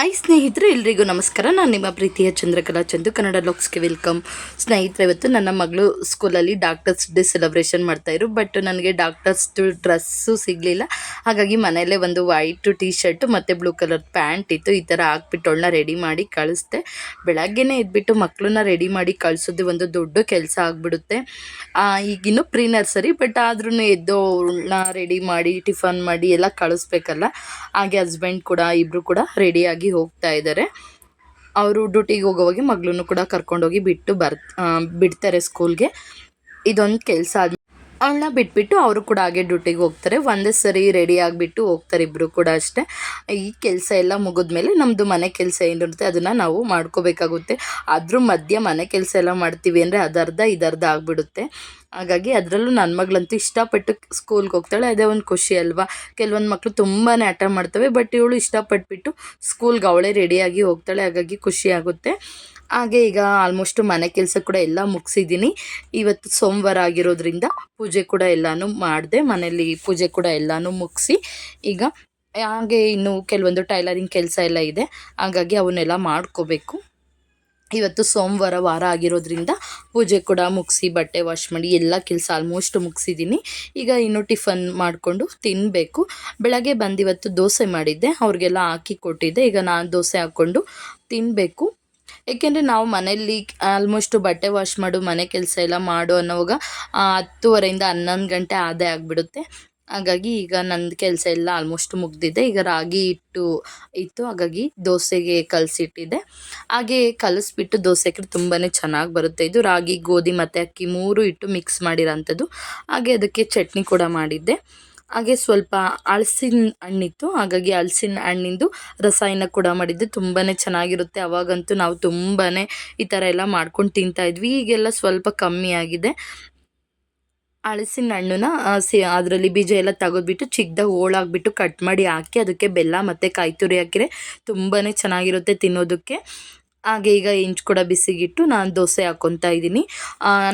I ಸ್ನೇಹಿತರು, ಎಲ್ರಿಗೂ ನಮಸ್ಕಾರ. ನಾನು ನಿಮ್ಮ ಪ್ರೀತಿಯ ಚಂದ್ರಕಲಾ ಚಂದು, ಕನ್ನಡ ಲಾಕ್ಸ್ಗೆ ವೆಲ್ಕಮ್. ಸ್ನೇಹಿತರೆ, ಇವತ್ತು ನನ್ನ ಮಗಳು ಸ್ಕೂಲಲ್ಲಿ ಡಾಕ್ಟರ್ಸ್ ಡೇ ಸೆಲೆಬ್ರೇಷನ್ ಮಾಡ್ತಾಯಿದ್ರು ಬಟ್ ನನಗೆ ಡಾಕ್ಟರ್ಸ್ ಡ್ರೆಸ್ಸು ಸಿಗಲಿಲ್ಲ. ಹಾಗಾಗಿ ಮನೆಯಲ್ಲೇ ಒಂದು ವೈಟ್ ಟೀ ಶರ್ಟು ಮತ್ತು ಬ್ಲೂ ಕಲರ್ ಪ್ಯಾಂಟ್ ಇತ್ತು, ಈ ಥರ ಹಾಕ್ಬಿಟ್ಟು ಅವಳನ್ನ ರೆಡಿ ಮಾಡಿ ಕಳಿಸ್ದೆ. ಬೆಳಗ್ಗೆನೇ ಇದ್ಬಿಟ್ಟು ಮಕ್ಕಳನ್ನ ರೆಡಿ ಮಾಡಿ ಕಳಿಸೋದು ಒಂದು ದೊಡ್ಡ ಕೆಲಸ ಆಗಿಬಿಡುತ್ತೆ. ಈಗಿನ್ನೂ ಪ್ರೀ ನರ್ಸರಿ ಬಟ್ ಆದ್ರೂ ಎದ್ದು ಅವಳನ್ನ ರೆಡಿ ಮಾಡಿ, ಟಿಫನ್ ಮಾಡಿ ಎಲ್ಲ ಕಳಿಸ್ಬೇಕಲ್ಲ. ಹಾಗೆ ಹಸ್ಬೆಂಡ್ ಕೂಡ ಇಬ್ಬರು ಕೂಡ ರೆಡಿಯಾಗಿ ಹೋಗ್ತಾ ಇದ್ದಾರೆ ಅವರು ಡ್ಯೂಟಿಗೆ ಹೋಗೋವಾಗ ಮಗಳನ್ನು ಕೂಡ ಕರ್ಕೊಂಡೋಗಿ ಬಿಟ್ಟು ಬರ್ ಬಿಡ್ತಾರೆ ಸ್ಕೂಲ್ಗೆ ಇದೊಂದು ಕೆಲಸ ಆದ ಅವಳನ್ನ ಬಿಟ್ಬಿಟ್ಟು ಅವರು ಕೂಡ ಹಾಗೆ ಡ್ಯೂಟಿಗೆ ಹೋಗ್ತಾರೆ. ಒಂದೇ ಸರಿ ರೆಡಿ ಆಗಿಬಿಟ್ಟು ಹೋಗ್ತಾರೆ ಇಬ್ಬರು ಕೂಡ ಅಷ್ಟೇ. ಈ ಕೆಲಸ ಎಲ್ಲ ಮುಗಿದ್ಮೇಲೆ ನಮ್ಮದು ಮನೆ ಕೆಲಸ ಏನಿರುತ್ತೆ ಅದನ್ನು ನಾವು ಮಾಡ್ಕೋಬೇಕಾಗುತ್ತೆ. ಅದ್ರ ಮಧ್ಯೆ ಮನೆ ಕೆಲಸ ಎಲ್ಲ ಮಾಡ್ತೀವಿ ಅಂದರೆ ಅದರ್ಧ ಇದರ್ಧ ಆಗಿಬಿಡುತ್ತೆ. ಹಾಗಾಗಿ ಅದರಲ್ಲೂ ನನ್ನ ಮಗಳಂತೂ ಇಷ್ಟಪಟ್ಟು ಸ್ಕೂಲ್ಗೆ ಹೋಗ್ತಾಳೆ. ಅದೇ ಒಂದು ಖುಷಿ ಅಲ್ವಾ? ಕೆಲವೊಂದು ಮಕ್ಕಳು ತುಂಬಾ ಆಟ ಮಾಡ್ತವೆ ಬಟ್ ಇವಳು ಇಷ್ಟಪಟ್ಬಿಟ್ಟು ಸ್ಕೂಲ್ಗೆ ಅವಳೇ ರೆಡಿಯಾಗಿ ಹೋಗ್ತಾಳೆ. ಹಾಗಾಗಿ ಖುಷಿ ಆಗುತ್ತೆ. ಹಾಗೆ ಈಗ ಆಲ್ಮೋಸ್ಟ್ ಮನೆ ಕೆಲಸ ಕೂಡ ಎಲ್ಲ ಮುಗಿಸಿದ್ದೀನಿ. ಇವತ್ತು ಸೋಮವಾರ ಆಗಿರೋದ್ರಿಂದ ಪೂಜೆ ಕೂಡ ಎಲ್ಲನೂ ಮಾಡಿದೆ ಮನೇಲಿ ಪೂಜೆ ಕೂಡ ಎಲ್ಲನೂ ಮುಗಿಸಿ, ಈಗ ಹಾಗೆ ಇನ್ನು ಕೆಲವೊಂದು ಟೈಲರಿಂಗ್ ಕೆಲಸ ಎಲ್ಲ ಇದೆ, ಹಾಗಾಗಿ ಅವನ್ನೆಲ್ಲ ಮಾಡ್ಕೋಬೇಕು. ಇವತ್ತು ಸೋಮವಾರ ವಾರ ಆಗಿರೋದ್ರಿಂದ ಪೂಜೆ ಕೂಡ ಮುಗಿಸಿ, ಬಟ್ಟೆ ವಾಶ್ ಮಾಡಿ ಎಲ್ಲ ಕೆಲಸ ಆಲ್ಮೋಸ್ಟ್ ಮುಗಿಸಿದ್ದೀನಿ. ಈಗ ಇನ್ನು ಟಿಫನ್ ಮಾಡಿಕೊಂಡು ತಿನ್ನಬೇಕು ಬೆಳಗ್ಗೆ ಬಂದಿವತ್ತು ದೋಸೆ ಮಾಡಿದ್ದೆ, ಅವ್ರಿಗೆಲ್ಲ ಹಾಕಿ ಕೊಟ್ಟಿದ್ದೆ, ಈಗ ನಾನು ದೋಸೆ ಹಾಕ್ಕೊಂಡು ತಿನ್ನಬೇಕು ಏಕೆಂದರೆ ನಾವು ಮನೆಯಲ್ಲಿ ಆಲ್ಮೋಸ್ಟು ಬಟ್ಟೆ ವಾಶ್ ಮಾಡು, ಮನೆ ಕೆಲಸ ಎಲ್ಲ ಮಾಡು ಅನ್ನೋವಾಗ ಹತ್ತುವರೆಯಿಂದ ಹನ್ನೊಂದು ಗಂಟೆ ಆದೇ ಆಗಿಬಿಡುತ್ತೆ. ಹಾಗಾಗಿ ಈಗ ನಂದು ಕೆಲಸ ಎಲ್ಲ ಆಲ್ಮೋಸ್ಟ್ ಮುಗ್ದಿದೆ. ಈಗ ರಾಗಿ ಹಿಟ್ಟು ಇತ್ತು, ಹಾಗಾಗಿ ದೋಸೆಗೆ ಕಲಸಿಟ್ಟಿದ್ದೆ. ಹಾಗೆ ಕಲಸಿಬಿಟ್ಟು ದೋಸೆ ತುಂಬಾ ಚೆನ್ನಾಗಿ ಬರುತ್ತೆ. ಇದು ರಾಗಿ, ಗೋಧಿ ಮತ್ತು ಅಕ್ಕಿ ಮೂರು ಇಟ್ಟು ಮಿಕ್ಸ್ ಮಾಡಿರೋಂಥದ್ದು. ಹಾಗೆ ಅದಕ್ಕೆ ಚಟ್ನಿ ಕೂಡ ಮಾಡಿದ್ದೆ. ಹಾಗೆ ಸ್ವಲ್ಪ ಹಲಸಿನ ಹಣ್ಣಿತ್ತು. ಹಾಗಾಗಿ ಹಲಸಿನ ಹಣ್ಣಿಂದು ರಸಾಯನ ಕೂಡ ಮಾಡಿದ್ದೆ ತುಂಬಾ ಚೆನ್ನಾಗಿರುತ್ತೆ. ಅವಾಗಂತೂ ನಾವು ತುಂಬಾ ಈ ಥರ ಎಲ್ಲ ಮಾಡ್ಕೊಂಡು ತಿಂತಾ ಇದ್ವಿ. ಈಗೆಲ್ಲ ಸ್ವಲ್ಪ ಕಮ್ಮಿ ಆಗಿದೆ. ಹಳಸಿನ ಹಣ್ಣನ್ನ ಸಿ, ಅದರಲ್ಲಿ ಬೀಜ ಎಲ್ಲ ತೆಗೆದ್ಬಿಟ್ಟು ಚಿಕ್ಕದಾಗಿ ಹೋಳಾಗ್ಬಿಟ್ಟು ಕಟ್ ಮಾಡಿ ಹಾಕಿ, ಅದಕ್ಕೆ ಬೆಲ್ಲ ಮತ್ತು ಕಾಯಿ ತುರಿ ಹಾಕಿದರೆ ತುಂಬಾ ಚೆನ್ನಾಗಿರುತ್ತೆ ತಿನ್ನೋದಕ್ಕೆ. ಹಾಗೆ ಈಗ ಇಂಚು ಕೂಡ ಬಿಸಿಗಿಟ್ಟು ನಾನು ದೋಸೆ ಹಾಕ್ಕೊತಾ ಇದ್ದೀನಿ.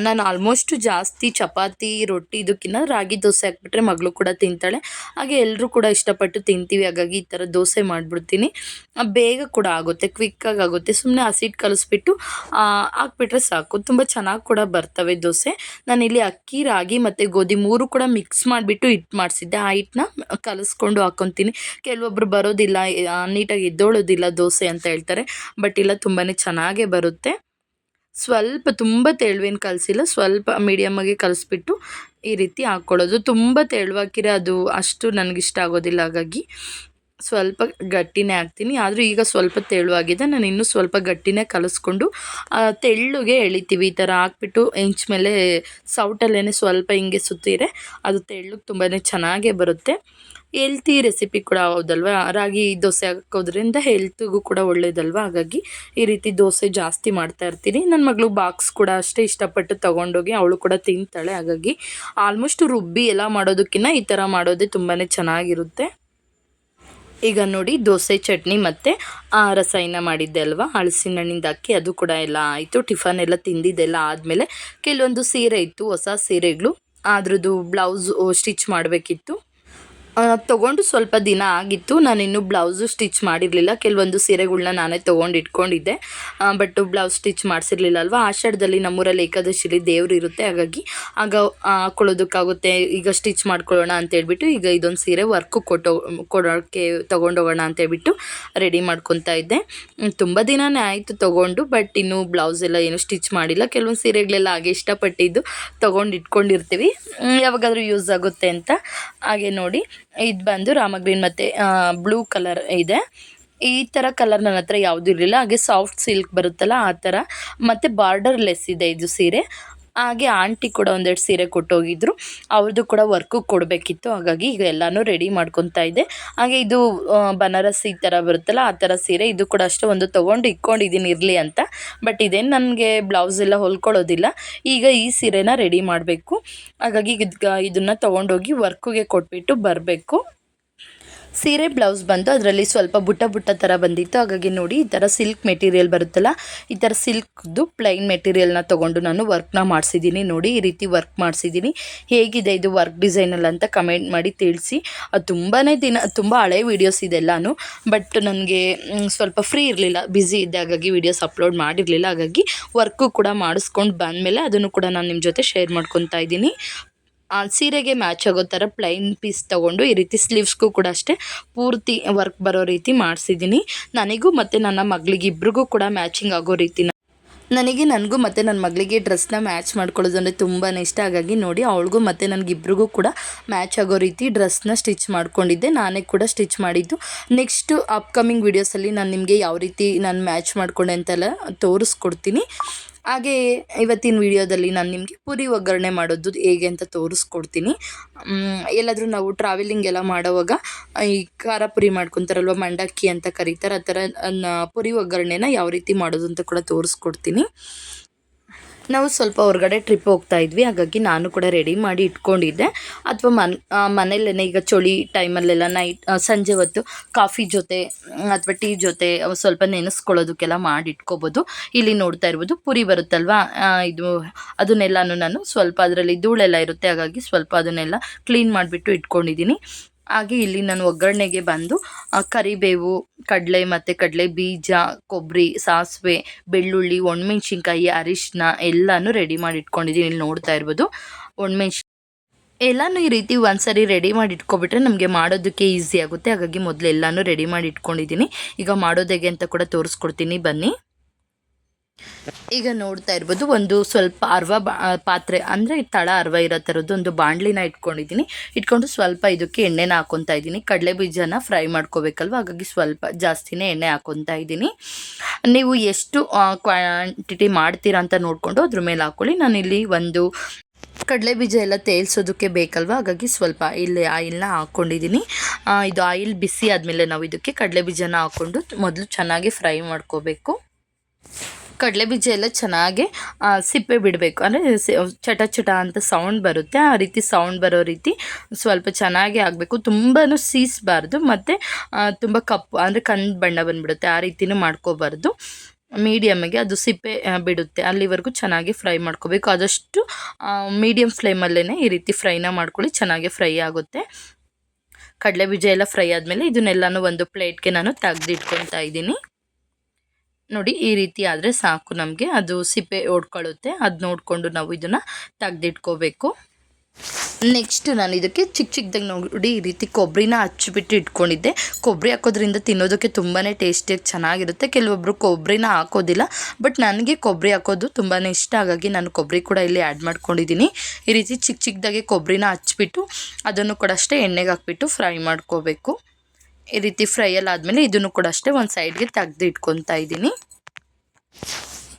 ನಾನು ಆಲ್ಮೋಸ್ಟ್ ಜಾಸ್ತಿ ಚಪಾತಿ, ರೊಟ್ಟಿ ಇದಕ್ಕಿಂತ ರಾಗಿ ದೋಸೆ ಹಾಕ್ಬಿಟ್ರೆ ಮಗಳು ಕೂಡ ತಿಂತಾಳೆ. ಹಾಗೆ ಎಲ್ಲರೂ ಕೂಡ ಇಷ್ಟಪಟ್ಟು ತಿಂತೀವಿ, ಹಾಗಾಗಿ ಈ ಥರ ದೋಸೆ ಮಾಡಿಬಿಡ್ತೀನಿ. ಬೇಗ ಕೂಡ ಆಗುತ್ತೆ ಕ್ವಿಕ್ಕಾಗಿ ಆಗುತ್ತೆ. ಸುಮ್ಮನೆ ಹಸಿಟ್ಟು ಕಲಿಸ್ಬಿಟ್ಟು ಹಾಕ್ಬಿಟ್ರೆ ಸಾಕು. ತುಂಬ ಚೆನ್ನಾಗಿ ಕೂಡ ಬರ್ತವೆ ದೋಸೆ. ನಾನಿಲ್ಲಿ ಅಕ್ಕಿ, ರಾಗಿ ಮತ್ತು ಗೋಧಿ ಮೂರು ಕೂಡ ಮಿಕ್ಸ್ ಮಾಡಿಬಿಟ್ಟು ಹಿಟ್ಟು ಮಾಡಿಸಿದ್ದೆ. ಆ ಹಿಟ್ಟನ್ನ ಕಲಿಸ್ಕೊಂಡು ಹಾಕ್ಕೊತೀನಿ ಕೆಲವೊಬ್ರು ಬರೋದಿಲ್ಲ ನೀಟಾಗಿ ಎದ್ದೋಳೋದಿಲ್ಲ ದೋಸೆ ಅಂತ ಹೇಳ್ತಾರೆ. ಬಟ್ ಇಲ್ಲ ತುಂಬಾ ಚೆನ್ನಾಗೇ ಬರುತ್ತೆ. ಸ್ವಲ್ಪ ತುಂಬ ತೆಳುವೇನು ಕಲಸಿಲ್ಲ, ಸ್ವಲ್ಪ ಮೀಡಿಯಮ್ಮಾಗಿ ಕಲಿಸ್ಬಿಟ್ಟು ಈ ರೀತಿ ಹಾಕ್ಕೊಳ್ಳೋದು. ತುಂಬ ತೆಳುವಾಕಿರೆ ಅದು ಅಷ್ಟು ನನಗಿಷ್ಟ ಆಗೋದಿಲ್ಲ, ಹಾಗಾಗಿ ಸ್ವಲ್ಪ ಗಟ್ಟಿನೇ ಹಾಕ್ತೀನಿ. ಆದರೂ ಈಗ ಸ್ವಲ್ಪ ತೆಳುವಾಗಿದೆ, ನಾನು ಇನ್ನೂ ಸ್ವಲ್ಪ ಗಟ್ಟಿನೇ ಕಲಿಸ್ಕೊಂಡು ತೆಳ್ಳುಗೆ ಎಳಿತೀವಿ. ಈ ಥರ ಹಾಕ್ಬಿಟ್ಟು ಇಂಚ್ ಮೇಲೆ ಸೌಟಲ್ಲೇ ಸ್ವಲ್ಪ ಹಿಂಗೆ ಸುತ್ತಿರೆ ಅದು ತೆಳ್ಳಗೆ ತುಂಬಾ ಚೆನ್ನಾಗೇ ಬರುತ್ತೆ. ಹೆಲ್ತಿ ರೆಸಿಪಿ ಕೂಡ ಹೌದಲ್ವ? ರಾಗಿ ದೋಸೆ ಹಾಕೋದ್ರಿಂದ ಹೆಲ್ತಿಗೂ ಕೂಡ ಒಳ್ಳೇದಲ್ವಾ? ಹಾಗಾಗಿ ಈ ರೀತಿ ದೋಸೆ ಜಾಸ್ತಿ ಮಾಡ್ತಾ ಇರ್ತೀನಿ. ನನ್ನ ಮಗಳು ಬಾಕ್ಸ್ ಕೂಡ ಅಷ್ಟೇ ಇಷ್ಟಪಟ್ಟು ತೊಗೊಂಡೋಗಿ ಅವಳು ಕೂಡ ತಿಂತಾಳೆ. ಹಾಗಾಗಿ ಆಲ್ಮೋಸ್ಟ್ ರುಬ್ಬಿ ಎಲ್ಲ ಮಾಡೋದಕ್ಕಿಂತ ಈ ಥರ ಮಾಡೋದೇ ತುಂಬಾ ಚೆನ್ನಾಗಿರುತ್ತೆ. ಈಗ ನೋಡಿ ದೋಸೆ, ಚಟ್ನಿ ಮತ್ತು ರಸಾಯನ ಮಾಡಿದ್ದೆ ಅಲ್ವಾ? ಹಳಸಿನ ಹಣ್ಣಿಂದ ಅಕ್ಕಿ ಅದು ಕೂಡ ಎಲ್ಲ ಆಯಿತು. ಟಿಫನ್ ಎಲ್ಲ ತಿಂದಿದ್ದೆಲ್ಲ ಆದಮೇಲೆ ಕೆಲವೊಂದು ಸೀರೆ ಇತ್ತು, ಹೊಸ ಸೀರೆಗಳು. ಅದ್ರದ್ದು ಬ್ಲೌಸ್ ಸ್ಟಿಚ್ ಮಾಡಬೇಕಿತ್ತು. ತೊಗೊಂಡು ಸ್ವಲ್ಪ ದಿನ ಆಗಿತ್ತು. ನಾನು ಇನ್ನೂ ಬ್ಲೌಸು ಸ್ಟಿಚ್ ಮಾಡಿರಲಿಲ್ಲ. ಕೆಲವೊಂದು ಸೀರೆಗಳನ್ನ ನಾನೇ ತೊಗೊಂಡು ಇಟ್ಕೊಂಡಿದ್ದೆ ಬಟ್ ಬ್ಲೌಸ್ ಸ್ಟಿಚ್ ಮಾಡಿಸಿರ್ಲಿಲ್ಲ ಅಲ್ವಾ ಆಷಾಢದಲ್ಲಿ ನಮ್ಮೂರಲ್ಲಿ ಏಕಾದಶಿಲಿ ದೇವ್ರು ಇರುತ್ತೆ. ಹಾಗಾಗಿ ಆಗ ಹಾಕೊಳ್ಳೋದಕ್ಕಾಗುತ್ತೆ ಈಗ ಸ್ಟಿಚ್ ಮಾಡ್ಕೊಳ್ಳೋಣ ಅಂತೇಳ್ಬಿಟ್ಟು ಈಗ ಇದೊಂದು ಸೀರೆ ವರ್ಕು ಕೊಟ್ಟೋ ಕೊಡೋಕ್ಕೆ ತೊಗೊಂಡೋಗೋಣ ಅಂತೇಳ್ಬಿಟ್ಟು ರೆಡಿ ಮಾಡ್ಕೊತಾ ಇದ್ದೆ. ತುಂಬ ದಿನನೇ ಆಯಿತು ತೊಗೊಂಡು ಬಟ್ ಇನ್ನೂ ಬ್ಲೌಸ್ ಎಲ್ಲ ಏನು ಸ್ಟಿಚ್ ಮಾಡಿಲ್ಲ. ಕೆಲವೊಂದು ಸೀರೆಗಳೆಲ್ಲ ಹಾಗೆ ಇಷ್ಟಪಟ್ಟಿದ್ದು ತೊಗೊಂಡು ಇಟ್ಕೊಂಡಿರ್ತೀವಿ ಯಾವಾಗಾದ್ರೂ ಯೂಸ್ ಆಗುತ್ತೆ ಅಂತ ಹಾಗೆ ನೋಡಿ. ಇದು ಬಂದು ರಾಮ ಗ್ರೀನ್ ಮತ್ತು ಬ್ಲೂ ಕಲರ್ ಇದೆ. ಈ ಥರ ಕಲರ್ ನನ್ನ ಹತ್ರ ಯಾವುದೂ ಇರಲಿಲ್ಲ. ಹಾಗೆ ಸಾಫ್ಟ್ ಸಿಲ್ಕ್ ಬರುತ್ತಲ್ಲ ಆ ಥರ ಮತ್ತು ಬಾರ್ಡರ್ ಲೆಸ್ ಇದೆ ಇದು ಸೀರೆ. ಹಾಗೆ ಆಂಟಿ ಕೂಡ ಒಂದೆರಡು ಸೀರೆ ಕೊಟ್ಟೋಗಿದ್ರು. ಅವ್ರದ್ದು ಕೂಡ ವರ್ಕು ಕೊಡಬೇಕಿತ್ತು. ಹಾಗಾಗಿ ಈಗ ಎಲ್ಲನೂ ರೆಡಿ ಮಾಡ್ಕೊತಾ ಇದ್ದೆ ಹಾಗೆ ಇದು ಬನಾರಸ್ ಈ ಥರ ಬರುತ್ತಲ್ಲ, ಆ ಥರ ಸೀರೆ ಇದು ಕೂಡ ಅಷ್ಟೇ ಒಂದು ತೊಗೊಂಡು ಇಟ್ಕೊಂಡಿದ್ದೀನಿ ಇರಲಿ ಅಂತ. ಬಟ್ ಇದೇನು ನನಗೆ ಬ್ಲೌಸ್ ಎಲ್ಲ ಹೊಲ್ಕೊಳ್ಳೋದಿಲ್ಲ ಈಗ ಈ ಸೀರೆನ ರೆಡಿ ಮಾಡಬೇಕು. ಹಾಗಾಗಿ ಇದನ್ನು ತೊಗೊಂಡೋಗಿ ವರ್ಕಿಗೆ ಕೊಟ್ಬಿಟ್ಟು ಬರಬೇಕು. ಸೀರೆ, ಬ್ಲೌಸ್ ಬಂದು ಅದರಲ್ಲಿ ಸ್ವಲ್ಪ ಬುಟ್ಟ ಬುಟ್ಟ ಥರ ಬಂದಿತ್ತು. ಹಾಗಾಗಿ ನೋಡಿ ಈ ಥರ ಸಿಲ್ಕ್ ಮೆಟೀರಿಯಲ್ ಬರುತ್ತಲ್ಲ, ಈ ಥರ ಸಿಲ್ಕ್ದು ಪ್ಲೈನ್ ಮೆಟೀರಿಯಲ್ನ ತೊಗೊಂಡು ನಾನು ವರ್ಕ್ನ ಮಾಡಿಸಿದ್ದೀನಿ ನೋಡಿ ಈ ರೀತಿ ವರ್ಕ್ ಮಾಡಿಸಿದ್ದೀನಿ ಹೇಗಿದೆ ಇದು ವರ್ಕ್ ಡಿಸೈನಲ್ಲಿ ಅಂತ ಕಮೆಂಟ್ ಮಾಡಿ ತಿಳಿಸಿ. ಅದು ತುಂಬಾ ದಿನ, ತುಂಬ ಹಳೆ ವೀಡಿಯೋಸ್ ಇದೆಲ್ಲಾನು, ಬಟ್ ನನಗೆ ಸ್ವಲ್ಪ ಫ್ರೀ ಇರಲಿಲ್ಲ. ಬ್ಯುಸಿ ಇದ್ದೆ, ಹಾಗಾಗಿ ವೀಡಿಯೋಸ್ ಅಪ್ಲೋಡ್ ಮಾಡಿರಲಿಲ್ಲ. ಹಾಗಾಗಿ ವರ್ಕು ಕೂಡ ಮಾಡಿಸ್ಕೊಂಡು ಬಂದಮೇಲೆ ಅದನ್ನು ಕೂಡ ನಾನು ನಿಮ್ಮ ಜೊತೆ ಶೇರ್ ಮಾಡ್ಕೊತಾ ಇದ್ದೀನಿ. ಸೀರೆಗೆ ಮ್ಯಾಚ್ ಆಗೋ ಥರ ಪ್ಲೈನ್ ಪೀಸ್ ತೊಗೊಂಡು ಈ ರೀತಿ ಸ್ಲೀವ್ಸ್ಗೂ ಕೂಡ ಅಷ್ಟೇ ಪೂರ್ತಿ ವರ್ಕ್ ಬರೋ ರೀತಿ ಮಾಡಿಸಿದ್ದೀನಿ. ನನಗೂ ಮತ್ತು ನನ್ನ ಮಗಳಿಗೆ ಇಬ್ರಿಗೂ ಕೂಡ ಮ್ಯಾಚಿಂಗ್ ಆಗೋ ರೀತಿ ನನಗೆ ನನಗೂ ಮತ್ತು ನನ್ನ ಮಗಳಿಗೆ ಡ್ರೆಸ್ನ ಮ್ಯಾಚ್ ಮಾಡ್ಕೊಳ್ಳೋದು ಅಂದರೆ ತುಂಬಾ ಇಷ್ಟ. ಹಾಗಾಗಿ ನೋಡಿ, ಅವಳಿಗೂ ಮತ್ತು ನನಗಿಬ್ರಿಗೂ ಕೂಡ ಮ್ಯಾಚ್ ಆಗೋ ರೀತಿ ಡ್ರೆಸ್ನ ಸ್ಟಿಚ್ ಮಾಡ್ಕೊಂಡಿದ್ದೆ. ನಾನೇ ಕೂಡ ಸ್ಟಿಚ್ ಮಾಡಿದ್ದು. ನೆಕ್ಸ್ಟು ಅಪ್ಕಮಿಂಗ್ ವೀಡಿಯೋಸಲ್ಲಿ ನಾನು ನಿಮಗೆ ಯಾವ ರೀತಿ ನಾನು ಮ್ಯಾಚ್ ಮಾಡ್ಕೊಂಡೆ ಅಂತೆಲ್ಲ ತೋರಿಸ್ಕೊಡ್ತೀನಿ. ಹಾಗೆ ಇವತ್ತಿನ ವಿಡಿಯೋದಲ್ಲಿ ನಾನು ನಿಮಗೆ ಪುರಿ ಒಗ್ಗರಣೆ ಮಾಡೋದು ಹೇಗೆ ಅಂತ ತೋರಿಸ್ಕೊಡ್ತೀನಿ. ಎಲ್ಲಾದರೂ ನಾವು ಟ್ರಾವೆಲಿಂಗ್ ಎಲ್ಲ ಮಾಡೋವಾಗ ಈ ಖಾರ ಪುರಿ ಮಾಡ್ಕೊತಾರಲ್ವ, ಮಂಡಕ್ಕಿ ಅಂತ ಕರೀತಾರೆ, ಆ ಥರ ಪುರಿ ಒಗ್ಗರಣೆನ ಯಾವ ರೀತಿ ಮಾಡೋದು ಅಂತ ಕೂಡ ತೋರಿಸ್ಕೊಡ್ತೀನಿ. ನಾವು ಸ್ವಲ್ಪ ಹೊರಗಡೆ ಟ್ರಿಪ್ ಹೋಗ್ತಾ ಇದ್ವಿ. ಹಾಗಾಗಿ ನಾನು ಕೂಡ ರೆಡಿ ಮಾಡಿ ಇಟ್ಕೊಂಡಿದ್ದೆ. ಅಥವಾ ಮನ್ ಮನೇಲೇ ಈಗ ಚಳಿ ಟೈಮಲ್ಲೆಲ್ಲ ನೈಟ್ ಸಂಜೆ ಹೊತ್ತು ಕಾಫಿ ಜೊತೆ ಅಥವಾ ಟೀ ಜೊತೆ ಸ್ವಲ್ಪ ನೆನೆಸ್ಕೊಳ್ಳೋದಕ್ಕೆಲ್ಲ ಮಾಡಿ ಇಟ್ಕೋಬೋದು. ಇಲ್ಲಿ ನೋಡ್ತಾ ಇರ್ಬೋದು, ಪುರಿ ಬರುತ್ತಲ್ವಾ? ಇದು, ಅದನ್ನೆಲ್ಲನೂ ನಾನು ಸ್ವಲ್ಪ ಅದರಲ್ಲಿ ಧೂಳೆಲ್ಲ ಇರುತ್ತೆ. ಹಾಗಾಗಿ ಸ್ವಲ್ಪ ಅದನ್ನೆಲ್ಲ ಕ್ಲೀನ್ ಮಾಡಿಬಿಟ್ಟು ಇಟ್ಕೊಂಡಿದ್ದೀನಿ. ಹಾಗೆ ಇಲ್ಲಿ ನಾನು ಒಗ್ಗರಣೆಗೆ ಬಂದು ಕರಿಬೇವು, ಕಡಲೆ ಮತ್ತು ಕಡಲೆ ಬೀಜ ಕೊಬ್ಬರಿ ಸಾಸಿವೆ, ಬೆಳ್ಳುಳ್ಳಿ, ಒಣಮೆಣ್ಸಿನ್ಕಾಯಿ ಅರಿಶಿನ ಎಲ್ಲನೂ ರೆಡಿ ಮಾಡಿ ಇಟ್ಕೊಂಡಿದ್ದೀನಿ ಇಲ್ಲಿ ನೋಡ್ತಾ ಇರ್ಬೋದು. ಒಣಮೆಣ್ಸಿ ಎಲ್ಲನೂ ಈ ರೀತಿ ಒಂದ್ಸರಿ ರೆಡಿ ಮಾಡಿ ಇಟ್ಕೊಬಿಟ್ರೆ ನಮಗೆ ಮಾಡೋದಕ್ಕೆ ಈಸಿ ಆಗುತ್ತೆ. ಹಾಗಾಗಿ ಮೊದಲು ಎಲ್ಲನೂ ರೆಡಿ ಮಾಡಿ ಇಟ್ಕೊಂಡಿದ್ದೀನಿ ಈಗ ಮಾಡೋದು ಅಂತ ಕೂಡ ತೋರಿಸ್ಕೊಡ್ತೀನಿ. ಬನ್ನಿ. ಈಗ ನೋಡ್ತಾ ಇರ್ಬೋದು, ಒಂದು ಸ್ವಲ್ಪ ಅರ್ವ ಪಾತ್ರೆ, ಅಂದರೆ ತಳ ಅರ್ವ ಇರೋ ಥರದ್ದು ಒಂದು ಬಾಣಲಿನ ಇಟ್ಕೊಂಡಿದ್ದೀನಿ. ಇಟ್ಕೊಂಡು ಸ್ವಲ್ಪ ಇದಕ್ಕೆ ಎಣ್ಣೆನ ಹಾಕೊತಾ ಇದ್ದೀನಿ. ಕಡಲೆ ಬೀಜನ ಫ್ರೈ ಮಾಡ್ಕೋಬೇಕಲ್ವ? ಹಾಗಾಗಿ ಸ್ವಲ್ಪ ಜಾಸ್ತಿನೇ ಎಣ್ಣೆ ಹಾಕೊತಾ ಇದ್ದೀನಿ. ನೀವು ಎಷ್ಟು ಕ್ವಾಂಟಿಟಿ ಮಾಡ್ತೀರಾ ಅಂತ ನೋಡಿಕೊಂಡು ಅದ್ರ ಮೇಲೆ ಹಾಕ್ಕೊಳ್ಳಿ ನಾನಿಲ್ಲಿ ಒಂದು ಕಡಲೆ ಬೀಜ ಎಲ್ಲ ತೇಲ್ಸೋದಕ್ಕೆ ಬೇಕಲ್ವ? ಹಾಗಾಗಿ ಸ್ವಲ್ಪ ಇಲ್ಲಿ ಆಯಿಲ್ನ ಹಾಕ್ಕೊಂಡಿದ್ದೀನಿ ಇದು ಆಯಿಲ್ ಬಿಸಿ ಆದಮೇಲೆ ನಾವು ಇದಕ್ಕೆ ಕಡಲೆ ಬೀಜನ ಹಾಕ್ಕೊಂಡು ಮೊದಲು ಚೆನ್ನಾಗಿ ಫ್ರೈ ಮಾಡ್ಕೋಬೇಕು. ಕಡಲೆ ಬೀಜ ಎಲ್ಲ ಚೆನ್ನಾಗಿ ಸಿಪ್ಪೆ ಬಿಡಬೇಕು. ಅಂದರೆ ಚಟ ಚಟ ಅಂತ ಸೌಂಡ್ ಬರುತ್ತೆ. ಆ ರೀತಿ ಸೌಂಡ್ ಬರೋ ರೀತಿ ಸ್ವಲ್ಪ ಚೆನ್ನಾಗಿ ಆಗಬೇಕು. ತುಂಬಾ ಸೀಸಬಾರ್ದು. ಮತ್ತು ತುಂಬ ಕಪ್ಪು, ಅಂದರೆ ಕಂದು ಬಣ್ಣ ಬಂದುಬಿಡುತ್ತೆ. ಆ ರೀತಿನೂ ಮಾಡ್ಕೋಬಾರ್ದು. ಮೀಡಿಯಮ್ಗೆ ಅದು ಸಿಪ್ಪೆ ಬಿಡುತ್ತೆ. ಅಲ್ಲಿವರೆಗೂ ಚೆನ್ನಾಗಿ ಫ್ರೈ ಮಾಡ್ಕೋಬೇಕು. ಆದಷ್ಟು ಮೀಡಿಯಮ್ ಫ್ಲೇಮಲ್ಲೇ ಈ ರೀತಿ ಫ್ರೈನ ಮಾಡ್ಕೊಳ್ಳಿ. ಚೆನ್ನಾಗಿ ಫ್ರೈ ಆಗುತ್ತೆ. ಕಡಲೆ ಬೀಜ ಎಲ್ಲ ಫ್ರೈ ಆದಮೇಲೆ ಇದನ್ನೆಲ್ಲನೂ ಒಂದು ಪ್ಲೇಟ್ಗೆ ನಾನು ತೆಗೆದಿಟ್ಕೊತಾ ಇದ್ದೀನಿ. ನೋಡಿ ಈ ರೀತಿ ಆದರೆ ಸಾಕು ನಮಗೆ. ಅದು ಸಿಪ್ಪೆ ಓಡ್ಕೊಳ್ಳುತ್ತೆ. ಅದು ನೋಡಿಕೊಂಡು ನಾವು ಇದನ್ನು ತೆಗೆದಿಟ್ಕೋಬೇಕು. ನೆಕ್ಸ್ಟ್ ನಾನು ಇದಕ್ಕೆ ಚಿಕ್ಕ ಚಿಕ್ಕದಾಗಿ ನೋಡಿ ಈ ರೀತಿ ಕೊಬ್ಬರಿನ ಹಚ್ಚಿಬಿಟ್ಟು ಇಟ್ಕೊಂಡಿದ್ದೆ. ಕೊಬ್ಬರಿ ಹಾಕೋದ್ರಿಂದ ತಿನ್ನೋದಕ್ಕೆ ತುಂಬಾ ಟೇಸ್ಟಿಯಾಗಿ ಚೆನ್ನಾಗಿರುತ್ತೆ. ಕೆಲವೊಬ್ಬರು ಕೊಬ್ಬರಿನ ಹಾಕೋದಿಲ್ಲ. ಬಟ್ ನನಗೆ ಕೊಬ್ಬರಿ ಹಾಕೋದು ತುಂಬಾ ಇಷ್ಟ. ಹಾಗಾಗಿ ನಾನು ಕೊಬ್ಬರಿ ಕೂಡ ಇಲ್ಲಿ ಆ್ಯಡ್ ಮಾಡ್ಕೊಂಡಿದ್ದೀನಿ ಈ ರೀತಿ ಚಿಕ್ಕ ಚಿಕ್ಕದಾಗಿ ಕೊಬ್ಬರಿನ ಹಚ್ಬಿಟ್ಟು ಅದನ್ನು ಕೂಡ ಅಷ್ಟೇ ಎಣ್ಣೆಗೆ ಹಾಕ್ಬಿಟ್ಟು ಫ್ರೈ ಮಾಡ್ಕೋಬೇಕು. ಈ ರೀತಿ ಫ್ರೈಯಲ್ಲಿ ಆದಮೇಲೆ ಇದನ್ನು ಕೂಡ ಅಷ್ಟೇ ಒಂದು ಸೈಡ್ಗೆ ತೆಗ್ದು ಇಟ್ಕೊತಾ ಇದ್ದೀನಿ.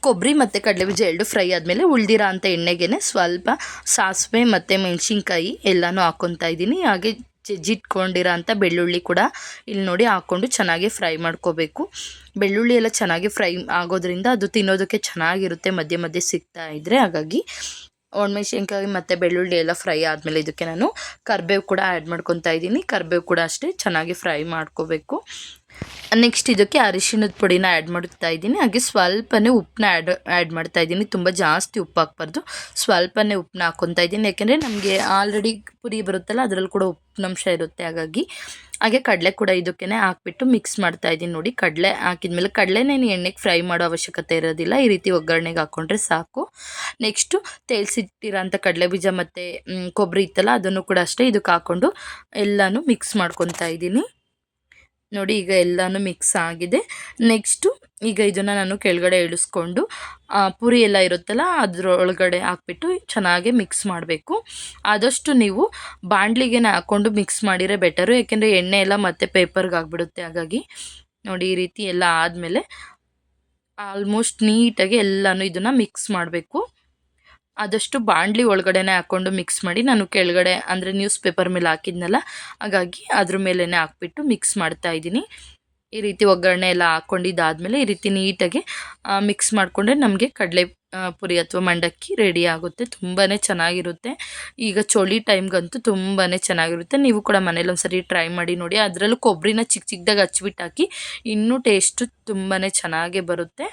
ಕೊಬ್ಬರಿ ಮತ್ತು ಕಡಲೆಬೀಜ ಎರಡು ಫ್ರೈ ಆದಮೇಲೆ ಉಳ್ದಿರೋ ಅಂಥ ಎಣ್ಣೆಗೆ ಸ್ವಲ್ಪ ಸಾಸಿವೆ ಮತ್ತು ಮೆಣಸಿನ್ಕಾಯಿ ಎಲ್ಲನೂ ಹಾಕ್ಕೊತಾ ಇದ್ದೀನಿ. ಹಾಗೆ ಜಜ್ಜಿಟ್ಕೊಂಡಿರೋ ಅಂಥ ಬೆಳ್ಳುಳ್ಳಿ ಕೂಡ ಇಲ್ಲಿ ನೋಡಿ ಹಾಕ್ಕೊಂಡು ಚೆನ್ನಾಗಿ ಫ್ರೈ ಮಾಡ್ಕೋಬೇಕು. ಬೆಳ್ಳುಳ್ಳಿ ಎಲ್ಲ ಚೆನ್ನಾಗಿ ಫ್ರೈ ಆಗೋದ್ರಿಂದ ಅದು ತಿನ್ನೋದಕ್ಕೆ ಚೆನ್ನಾಗಿರುತ್ತೆ, ಮಧ್ಯೆ ಮಧ್ಯೆ ಸಿಗ್ತಾ ಇದ್ದರೆ ಹಾಗಾಗಿ ಒಣಮೆಣ್ಸಿನ್ಕಾಯಿ ಮತ್ತು ಬೆಳ್ಳುಳ್ಳಿ ಎಲ್ಲ ಫ್ರೈ ಆದಮೇಲೆ ಇದಕ್ಕೆ ನಾನು ಕರಿಬೇವು ಕೂಡ ಆ್ಯಡ್ ಮಾಡ್ಕೊತಾ ಇದ್ದೀನಿ. ಕರಿಬೇವು ಕೂಡ ಅಷ್ಟೇ ಚೆನ್ನಾಗಿ ಫ್ರೈ ಮಾಡ್ಕೋಬೇಕು. ನೆಕ್ಸ್ಟ್ ಇದಕ್ಕೆ ಅರಿಶಿಣದ ಪುಡಿನ ಆ್ಯಡ್ ಮಾಡ್ತಾ ಇದ್ದೀನಿ. ಹಾಗೆ ಸ್ವಲ್ಪನೇ ಉಪ್ಪನ್ನ ಆ್ಯಡ್ ಆ್ಯಡ್ ಮಾಡ್ತಾ ಇದ್ದೀನಿ. ತುಂಬ ಜಾಸ್ತಿ ಉಪ್ಪು ಹಾಕ್ಬಾರ್ದು ಸ್ವಲ್ಪನೇ ಉಪ್ಪನ್ನ ಹಾಕ್ಕೊತಾ ಇದ್ದೀನಿ. ಯಾಕೆಂದರೆ ನಮಗೆ ಆಲ್ರೆಡಿ ಪುರಿ ಬರುತ್ತಲ್ಲ, ಅದರಲ್ಲಿ ಕೂಡ ಉಪ್ಪಿನಂಶ ಇರುತ್ತೆ. ಹಾಗಾಗಿ ಹಾಗೆ ಕಡಲೆ ಕೂಡ ಇದಕ್ಕೆ ಹಾಕ್ಬಿಟ್ಟು ಮಿಕ್ಸ್ ಮಾಡ್ತಾ ಇದ್ದೀನಿ ನೋಡಿ. ಕಡಲೆ ಹಾಕಿದ್ಮೇಲೆ ಕಡಲೆನೇನು ಎಣ್ಣೆಗೆ ಫ್ರೈ ಮಾಡೋ ಅವಶ್ಯಕತೆ ಇರೋದಿಲ್ಲ. ಈ ರೀತಿ ಒಗ್ಗರಣೆಗೆ ಹಾಕ್ಕೊಂಡ್ರೆ ಸಾಕು. ನೆಕ್ಸ್ಟು ತೇಲ್ಸಿಟ್ಟಿರೋಂಥ ಕಡಲೆ ಬೀಜ ಮತ್ತು ಕೊಬ್ಬರಿ ಇತ್ತಲ್ಲ, ಅದನ್ನು ಕೂಡ ಅಷ್ಟೇ ಇದಕ್ಕೆ ಹಾಕ್ಕೊಂಡು ಎಲ್ಲನೂ ಮಿಕ್ಸ್ ಮಾಡ್ಕೊತಾ ಇದ್ದೀನಿ. ನೋಡಿ ಈಗ ಎಲ್ಲನೂ ಮಿಕ್ಸ್ ಆಗಿದೆ. ನೆಕ್ಸ್ಟು ಈಗ ಇದನ್ನು ನಾನು ಕೆಳಗಡೆ ಇಳಿಸ್ಕೊಂಡು ಪುರಿ ಎಲ್ಲ ಇರುತ್ತಲ್ಲ ಅದರೊಳಗಡೆ ಹಾಕ್ಬಿಟ್ಟು ಚೆನ್ನಾಗಿ ಮಿಕ್ಸ್ ಮಾಡಬೇಕು. ಆದಷ್ಟು ನೀವು ಬಾಣಲಿಗೆ ಹಾಕ್ಕೊಂಡು ಮಿಕ್ಸ್ ಮಾಡಿದರೆ ಬೆಟರು ಯಾಕೆಂದರೆ ಎಣ್ಣೆ ಎಲ್ಲ ಮತ್ತೆ ಪೇಪರ್ಗೆ ಆಗಿಬಿಡುತ್ತೆ. ಹಾಗಾಗಿ ನೋಡಿ ಈ ರೀತಿ ಎಲ್ಲ ಆದಮೇಲೆ ಆಲ್ಮೋಸ್ಟ್ ನೀಟಾಗಿ ಎಲ್ಲನೂ ಇದನ್ನು ಮಿಕ್ಸ್ ಮಾಡಬೇಕು. ಆದಷ್ಟು ಬಾಣಲಿ ಒಳಗಡೆನೆ ಹಾಕ್ಕೊಂಡು ಮಿಕ್ಸ್ ಮಾಡಿ ನಾನು ಕೆಳಗಡೆ ಅಂದರೆ ನ್ಯೂಸ್ ಪೇಪರ್ ಮೇಲೆ ಹಾಕಿದ್ನಲ್ಲ, ಹಾಗಾಗಿ ಅದ್ರ ಮೇಲೇ ಹಾಕ್ಬಿಟ್ಟು ಮಿಕ್ಸ್ ಮಾಡ್ತಾ ಇದ್ದೀನಿ. ಈ ರೀತಿ ಒಗ್ಗರಣೆ ಎಲ್ಲ ಹಾಕ್ಕೊಂಡಿದ್ದಾದಮೇಲೆ ಈ ರೀತಿ ನೀಟಾಗಿ ಮಿಕ್ಸ್ ಮಾಡಿಕೊಂಡ್ರೆ ನಮಗೆ ಕಡಲೆ ಪುರಿ ಅಥವಾ ಮಂಡಕ್ಕಿ ರೆಡಿ ಆಗುತ್ತೆ. ತುಂಬಾ ಚೆನ್ನಾಗಿರುತ್ತೆ. ಈಗ ಚಳಿ ಟೈಮ್ಗಂತೂ ತುಂಬಾ ಚೆನ್ನಾಗಿರುತ್ತೆ. ನೀವು ಕೂಡ ಮನೇಲಿ ಒಂದ್ಸರಿ ಟ್ರೈ ಮಾಡಿ ನೋಡಿ. ಅದರಲ್ಲೂ ಕೊಬ್ಬರಿನ ಚಿಕ್ಕ ಚಿಕ್ಕದಾಗಿ ಹಚ್ಬಿಟ್ಟು ಹಾಕಿ, ಇನ್ನೂ ಟೇಸ್ಟು ತುಂಬಾ ಚೆನ್ನಾಗೇ ಬರುತ್ತೆ.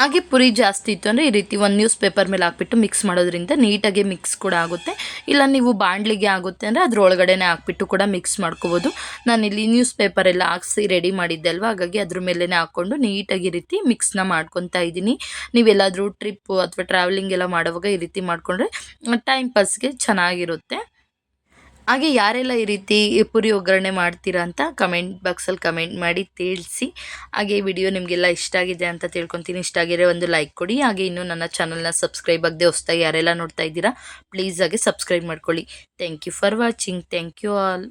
ಹಾಗೆ ಪುರಿ ಜಾಸ್ತಿ ಇತ್ತು ಅಂದರೆ ಈ ರೀತಿ ಒಂದು ನ್ಯೂಸ್ ಪೇಪರ್ ಮೇಲೆ ಹಾಕ್ಬಿಟ್ಟು ಮಿಕ್ಸ್ ಮಾಡೋದ್ರಿಂದ ನೀಟಾಗಿ ಮಿಕ್ಸ್ ಕೂಡ ಆಗುತ್ತೆ. ಇಲ್ಲ ನೀವು ಬಾಣಲಿಗೆ ಆಗುತ್ತೆ ಅಂದರೆ ಅದ್ರೊಳಗಡೆನೆ ಹಾಕ್ಬಿಟ್ಟು ಕೂಡ ಮಿಕ್ಸ್ ಮಾಡ್ಕೋಬೋದು. ನಾನಿಲ್ಲಿ ನ್ಯೂಸ್ ಪೇಪರ್ ಎಲ್ಲ ಹಾಕ್ಸಿ ರೆಡಿ ಮಾಡಿದ್ದೆ ಅಲ್ವಾ? ಹಾಗಾಗಿ ಅದ್ರ ಮೇಲೇ ಹಾಕ್ಕೊಂಡು ನೀಟಾಗಿ ರೀತಿ ಮಿಕ್ಸ್ನ ಮಾಡ್ಕೊತಾ ಇದ್ದೀನಿ. ನೀವೆಲ್ಲಾದರೂ ಟ್ರಿಪ್ಪು ಅಥವಾ ಟ್ರಾವೆಲಿಂಗ್ ಎಲ್ಲ ಮಾಡುವಾಗ ಈ ರೀತಿ ಮಾಡಿಕೊಂಡ್ರೆ ಟೈಮ್ ಪಾಸ್ಗೆ ಚೆನ್ನಾಗಿರುತ್ತೆ. ಹಾಗೆ ಯಾರೆಲ್ಲ ಈ ರೀತಿ ಪುರಿ ಒಗ್ಗರಣೆ ಮಾಡ್ತೀರಾ ಅಂತ ಕಮೆಂಟ್ ಬಾಕ್ಸಲ್ಲಿ ಕಮೆಂಟ್ ಮಾಡಿ ತಿಳಿಸಿ. ಹಾಗೆ ವಿಡಿಯೋ ನಿಮಗೆಲ್ಲ ಇಷ್ಟ ಆಗಿದೆ ಅಂತ ತಿಳ್ಕೊತೀನಿ. ಇಷ್ಟ ಆಗಿರೋ ಒಂದು ಲೈಕ್ ಕೊಡಿ. ಹಾಗೆ ಇನ್ನೂ ನನ್ನ ಚಾನಲ್ನ ಸಬ್ಸ್ಕ್ರೈಬ್ ಆಗದೆ ಹೊಸ್ದಾಗಿ ಯಾರೆಲ್ಲ ನೋಡ್ತಾ ಇದ್ದೀರಾ, ಪ್ಲೀಸ್ ಹಾಗೆ ಸಬ್ಸ್ಕ್ರೈಬ್ ಮಾಡ್ಕೊಳ್ಳಿ. Thank you for watching. Thank you all.